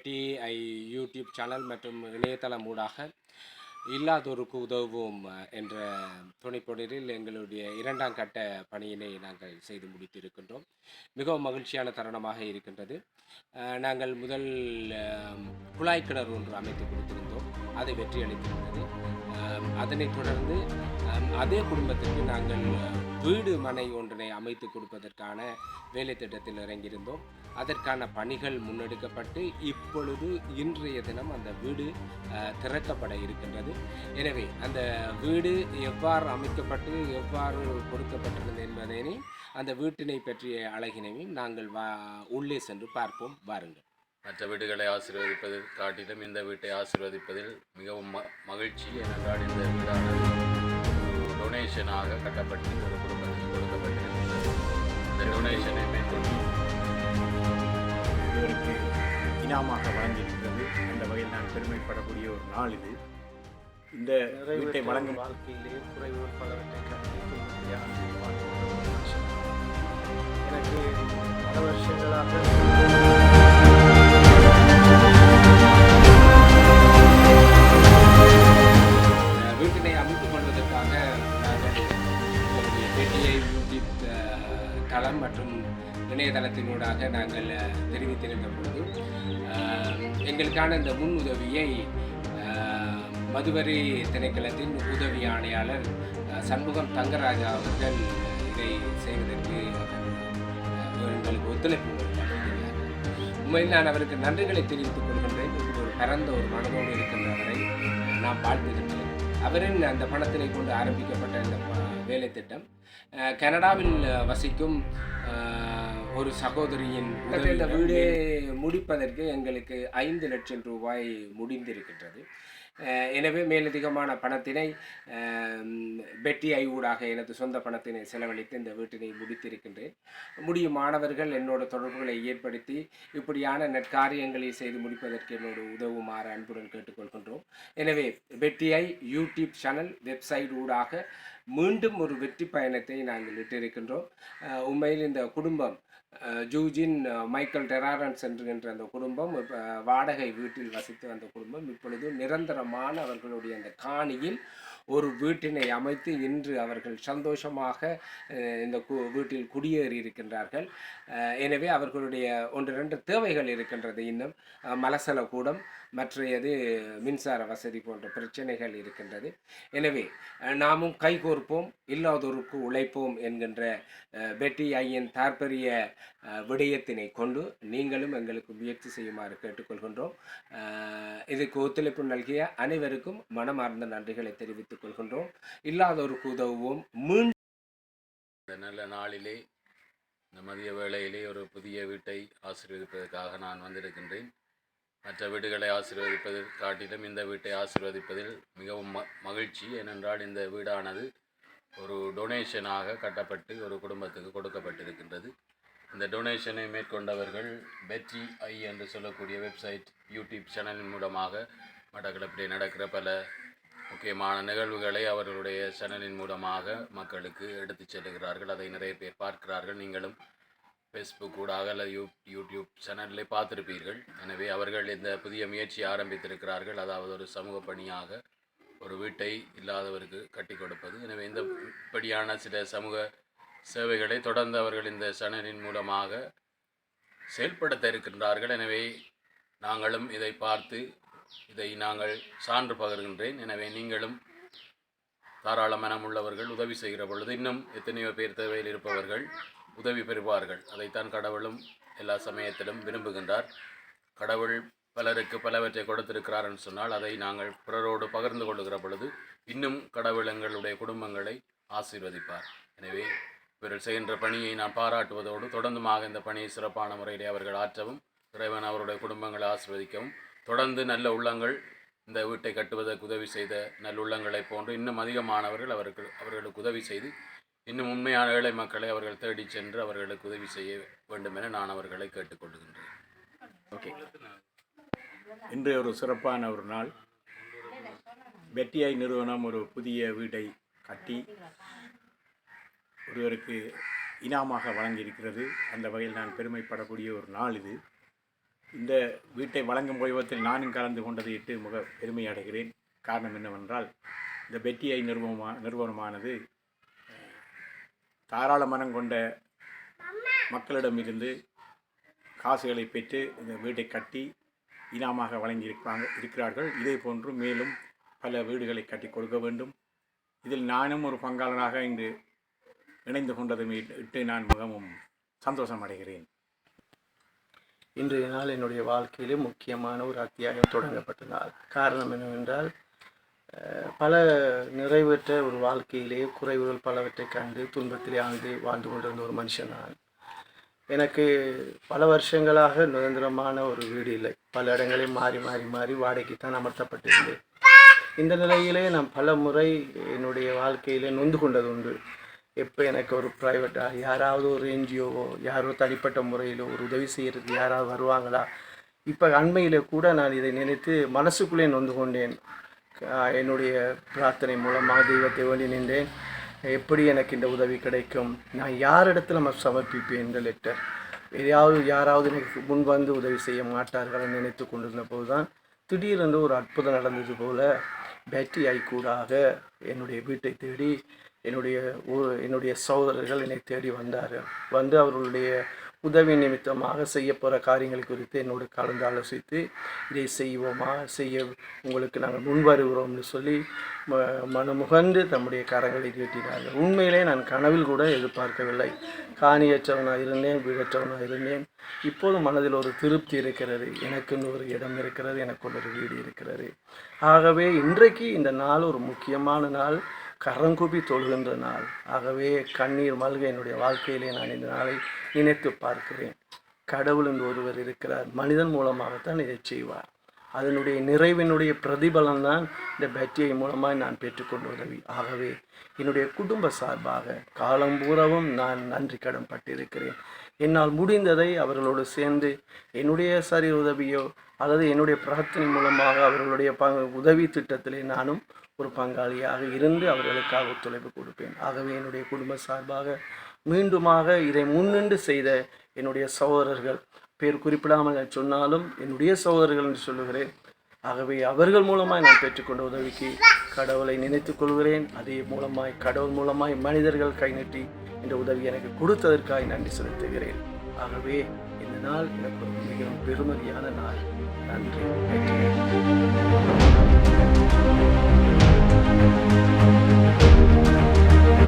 பெட்டி ஐ YouTube channel மற்றும் இணையதளம் ஊடாக இல்லாதோருக்கு உதவுவோம் என்ற துணைப்பொடரில் எங்களுடைய இரண்டாம் கட்ட பணியினை நாங்கள் செய்து முடித்திருக்கின்றோம். மிகவும் மகிழ்ச்சியான தருணமாக இருக்கின்றது. நாங்கள் முதல் அஹ், குழாய் கிணறு ஒன்று அமைத்து கொடுத்திருந்தோம். அது வெற்றி அளித்திருந்தது. அதனைத் தொடர்ந்து அதே குடும்பத்திற்கு நாங்கள் வீடு மனை ஒன்றினை அமைத்து கொடுப்பதற்கான வேலை திட்டத்தில் இறங்கியிருந்தோம். அதற்கான பணிகள் முன்னெடுக்கப்பட்டு இப்பொழுது இன்றைய தினம் அந்த வீடு திறக்கப்பட இருக்கின்றது. எனவே அந்த வீடு எவ்வாறு அமைக்கப்பட்டு எவ்வாறு கொடுக்கப்பட்டிருந்தது என்பதனை அந்த வீட்டினை பற்றிய அழகினையும் நாங்கள் வா உள்ளே சென்று பார்ப்போம். வாருங்கள். மற்ற வீடுகளை ஆசீர்வதிப்பதில் காட்டிலும் இந்த வீட்டை ஆசீர்வதிப்பதில் மிகவும் ம மகிழ்ச்சி ஏனென்றால் இந்த வீடானது டொனேஷனாக கட்டப்பட்டு ஒரு குடும்பத்துக்கு கொடுக்கப்பட்டிருக்கிறது இந்த டொனேஷனை மேற்கொண்டு இவருக்கு இனாமாக வழங்கியிருக்கிறது. அந்த வகையில் நான் பெருமைப்படக்கூடிய ஒரு நாள் இது. இந்த வீட்டை வழங்கும் வாழ்க்கையிலே குறைவுகள் பலவற்றை கண்டித்து எனக்கு பல வருஷங்களாக தளம் மற்றும் இணையதளத்தினூடாக நாங்கள் தெரிவித்திருந்த பொழுது எங்களுக்கான இந்த முன் உதவியை மதுவரி திணைக்களத்தின் உதவி ஆணையாளர் சண்முகம் தங்கராஜா அவர்கள் இதை செய்வதற்கு எங்களுக்கு ஒத்துழைப்பு வழங்கினார். உண்மையில் நான் அவருக்கு நன்றிகளை தெரிவித்துக் கொள்கின்றேன் ஒரு பரந்த ஒரு மனதோடு இருக்கின்றவரை நான் வாழ்த்துகின்றேன் அவரின் அந்த பணத்தினை கொண்டு ஆரம்பிக்கப்பட்ட இந்த வேலை திட்டம் கனடாவில் வசிக்கும் ஒரு சகோதரியின் இந்த வீடு முடிப்பதற்கு எங்களுக்கு ஐந்து லட்சம் ரூபாய் முடிந்திருக்கின்றது. எனவே மேலதிகமான பணத்தினை பெட்டி ஐ ஊடாக எனது சொந்த பணத்தினை செலவழித்து இந்த வீட்டினை முடித்திருக்கின்றேன். முடியும் மாணவர்கள் என்னோட தொடர்புகளை ஏற்படுத்தி இப்படியான நற்காரியங்களை செய்து முடிப்பதற்கு என்னோடு உதவுமாறு அன்புடன் கேட்டுக்கொள்கின்றோம். எனவே வெற்றியை யூடியூப் சேனல் வெப்சைட் ஊடாக மீண்டும் ஒரு வெற்றி பயணத்தை நாங்கள் இட்டிருக்கின்றோம். உண்மையில் இந்த குடும்பம் ஜூஜின் மைக்கேல் டெராரன்ஸ் என்கின்ற அந்த குடும்பம் வாடகை வீட்டில் வசித்து வந்த குடும்பம் இப்பொழுது நிரந்தரமான அவர்களுடைய அந்த காணியில் ஒரு வீட்டினை அமைத்து இன்று அவர்கள் சந்தோஷமாக இந்த கு- வீட்டில் குடியேறி இருக்கின்றார்கள். எனவே அவர்களுடைய ஒன்று ரெண்டு தேவைகள் இருக்கின்றது இன்னும். மலசல கூடம் மற்றையது மின்சார வசதி போன்ற பிரச்சனைகள் இருக்கின்றது. எனவே நாமும் கைகோர்ப்போம் இல்லாதோருக்கு உழைப்போம் என்கின்ற பெட்டி ஐயன் தாற்பரிய விடயத்தினை கொண்டு நீங்களும் எங்களுக்கு முயற்சி செய்யுமாறு கேட்டுக்கொள்கின்றோம். இதுக்கு ஒத்துழைப்பு நல்கிய அனைவருக்கும் மனமார்ந்த நன்றிகளை தெரிவித்துக் கொள்கின்றோம். இல்லாதோருக்கு உதவுவோம். மீண்டும் நல்ல நாளிலே இந்த மதிய வேளையிலே ஒரு புதிய வீட்டை ஆசீர்வதிப்பதற்காக நான் வந்திருக்கின்றேன். மற்ற வீடுகளை ஆசீர்வதிப்பதில் காட்டிலும் இந்த வீட்டை ஆசீர்வதிப்பதில் மிகவும் ம மகிழ்ச்சி. ஏனென்றால் இந்த வீடானது ஒரு டொனேஷனாக கட்டப்பட்டு ஒரு குடும்பத்துக்கு கொடுக்கப்பட்டிருக்கின்றது. இந்த டொனேஷனை மேற்கொண்டவர்கள் பெட்ரி ஐ என்று சொல்லக்கூடிய வெப்சைட் யூடியூப் சேனலின் மூலமாக மட்டக்களப்பிலே நடக்கிற பல முக்கியமான நிகழ்வுகளை அவர்களுடைய சேனலின் மூலமாக மக்களுக்கு எடுத்துச் செல்கிறார்கள் அதை நிறைய பேர் பார்க்கிறார்கள். நீங்களும் ஃபேஸ்புக் ஊடாக அல்லது யூ யூடியூப் சேனலில் பார்த்துருப்பீர்கள். எனவே அவர்கள் இந்த புதிய முயற்சி ஆரம்பித்திருக்கிறார்கள். அதாவது ஒரு சமூக பணியாக ஒரு வீட்டை இல்லாதவருக்கு கட்டி கொடுப்பது. எனவே இந்த இப்படியான சில சமூக சேவைகளை தொடர்ந்து அவர்கள் இந்த சேனலின் மூலமாக செயல்படுத்த இருக்கின்றார்கள். எனவே நாங்களும் இதை பார்த்து இதை நாங்கள் சான்று பகர்கின்றேன். எனவே நீங்களும் தாராள மனமுள்ளவர்கள் உதவி செய்கிற பொழுது இன்னும் எத்தனையோ பேர் தேவையில் இருப்பவர்கள் உதவி பெறுவார்கள். அதைத்தான் கடவுளும் எல்லா சமயத்திலும் விரும்புகின்றார். கடவுள் பலருக்கு பலவற்றை கொடுத்திருக்கிறார் என்று சொன்னால் அதை நாங்கள் பிறரோடு பகிர்ந்து கொள்ளுகிற பொழுது இன்னும் கடவுள் எங்களுடைய குடும்பங்களை ஆசீர்வதிப்பார். எனவே இவர்கள் செய்கின்ற பணியை நான் பாராட்டுவதோடு தொடர்ந்துமாக இந்த பணியை சிறப்பான முறையிலே அவர்கள் ஆற்றவும் இறைவன் அவருடைய குடும்பங்களை ஆசீர்வதிக்கவும் தொடர்ந்து நல்ல உள்ளங்கள் இந்த வீட்டை கட்டுவதற்கு உதவி செய்த நல்லுள்ளங்களைப் போன்று இன்னும் அதிகமானவர்கள் அவர்கள் அவர்களுக்கு உதவி செய்து இன்னும் உண்மையான ஏழை மக்களை அவர்கள் தேடிச் சென்று அவர்களுக்கு உதவி செய்ய வேண்டும் என நான் அவர்களை கேட்டுக்கொள்கின்றேன். ஓகே. இன்று ஒரு சிறப்பான ஒரு நாள். பெட்டிஐ நிறுவனம் ஒரு புதிய வீட்டை கட்டி ஒருவருக்கு இனாமாக வழங்கியிருக்கிறது. அந்த வகையில் நான் பெருமைப்படக்கூடிய ஒரு நாள் இது. இந்த வீட்டை வழங்கும் வைபவத்தில் நானும் கலந்து கொண்டதை இட்டு முக பெருமை அடைகிறேன் காரணம் என்னவென்றால் இந்த பெட்டிஐ நிறுவனமா நிறுவனமானது தாராள மனம் கொண்ட மக்களிடமிருந்து காசுகளை பெற்று இந்த வீட்டை கட்டி இனாமாக வழங்கியிருக்கிறாங்க இருக்கிறார்கள். இதே போன்று மேலும் பல வீடுகளை கட்டி கொடுக்க வேண்டும். இதில் நானும் ஒரு பங்காளராக இங்கு இணைந்து கொண்டதும் இட்டு நான் மிகவும் சந்தோஷம் அடைகிறேன். இன்றைய நாள் என்னுடைய வாழ்க்கையிலே முக்கியமான ஒரு அத்தியாயம் தொடங்கப்பட்ட நாள். காரணம் என்னவென்றால் பல நிறைவேற்ற ஒரு வாழ்க்கையிலே குறைவுகள் பலவற்றை கண்டு துன்பத்திலே ஆழ்ந்து வாழ்ந்து கொண்டிருந்த ஒரு மனுஷன் நான் எனக்கு பல வருஷங்களாக நிரந்தரமான ஒரு வீடு இல்லை. பல இடங்களில் மாறி மாறி மாறி வாடகைக்கு தான் அமர்த்தப்பட்டிருந்தேன். இந்த நிலையிலே நான் பல முறை என்னுடைய வாழ்க்கையிலே நொந்து கொண்டது உண்டு. எப்போ எனக்கு ஒரு ப்ரைவேட்டாக யாராவது ஒரு என்ஜிஓவோ யாரோ தனிப்பட்ட முறையிலோ ஒரு உதவி செய்கிறதுக்கு யாராவது வருவாங்களா? இப்போ அண்மையில் கூட நான் இதை நினைத்து மனசுக்குள்ளே நொந்து கொண்டேன். என்னுடைய பிரார்த்தனை மூலமாக தெய்வத்தை வேண்டி நின்றேன். எப்படி எனக்கு இந்த உதவி கிடைக்கும்? நான் யாரிடத்துல நான் சமர்ப்பிப்பேன் இந்த லெட்டர் எதையாவது யாராவது எனக்கு முன் வந்து உதவி செய்ய மாட்டார்கள் நினைத்து கொண்டிருந்த போது தான் திடீரென்று ஒரு அற்புதம் நடந்தது போல் பேட்டரி ஐக்கூடாக என்னுடைய வீட்டை தேடி என்னுடைய ஊர் என்னுடைய சகோதரர்கள் என்னை தேடி வந்தார்கள். வந்து அவர்களுடைய உதவி நிமித்தமாக செய்ய போகிற காரியங்கள் குறித்து என்னோடு கலந்து ஆலோசித்து இதை செய்வோமா? செய்ய உங்களுக்கு நாங்கள் முன்வருகிறோம்னு சொல்லி ம மனமுகந்து தம்முடைய கரங்களை நீட்டினார்கள். உண்மையிலே நான் கனவில் கூட எதிர்பார்க்கவில்லை. காணியற்றவனாக இருந்தேன் வீடற்றவனாக இருந்தேன். இப்போது மனதில் ஒரு திருப்தி இருக்கிறது. எனக்குன்னு ஒரு இடம் இருக்கிறது. எனக்கு ஒரு வீடு இருக்கிறது. ஆகவே இன்றைக்கு இந்த நாள் ஒரு முக்கியமான நாள். கரங்குபி தொழுகின்ற நாள். ஆகவே கண்ணீர் மல்க என்னுடைய வாழ்க்கையிலே நான் இந்த நாளை நினைத்து பார்க்கிறேன். கடவுள் என்று ஒருவர் இருக்கிறார். மனிதன் மூலமாகத்தான் இதை செய்வார். அதனுடைய நிறைவினுடைய பிரதிபலன் தான் இந்த பேட்டரியை மூலமாக நான் பெற்றுக்கொண்டு உதவி. ஆகவே என்னுடைய குடும்ப சார்பாக காலம் பூராவும் நான் நன்றி கடன் பட்டிருக்கிறேன். என்னால் முடிந்ததை அவர்களோடு சேர்ந்து என்னுடைய சரி உதவியோ அல்லது என்னுடைய பிரார்த்தனை மூலமாக அவர்களுடைய ப உதவி திட்டத்திலே நானும் ஒரு பங்காளியாக இருந்து அவர்களுக்காக ஒத்துழைப்பு கொடுப்பேன். ஆகவே என்னுடைய குடும்ப சார்பாக மீண்டுமாக இதை முன்னின்று செய்த என்னுடைய சகோதரர்கள் பேர் குறிப்பிடாமல் நான் சொன்னாலும் என்னுடைய சகோதரர்கள் என்று சொல்லுகிறேன். ஆகவே அவர்கள் மூலமாய் நான் பெற்றுக்கொண்ட உதவிக்கு கடவுளை நினைத்துக் கொள்கிறேன். அதே மூலமாய் கடவுள் மூலமாய் மனிதர்கள் கை நட்டி இந்த உதவி எனக்கு கொடுத்ததற்காக நன்றி செலுத்துகிறேன். ஆகவே இந்த நாள் எனக்கு ஒரு மிகவும் பெருமதியான நாள். நன்றி. நன்றி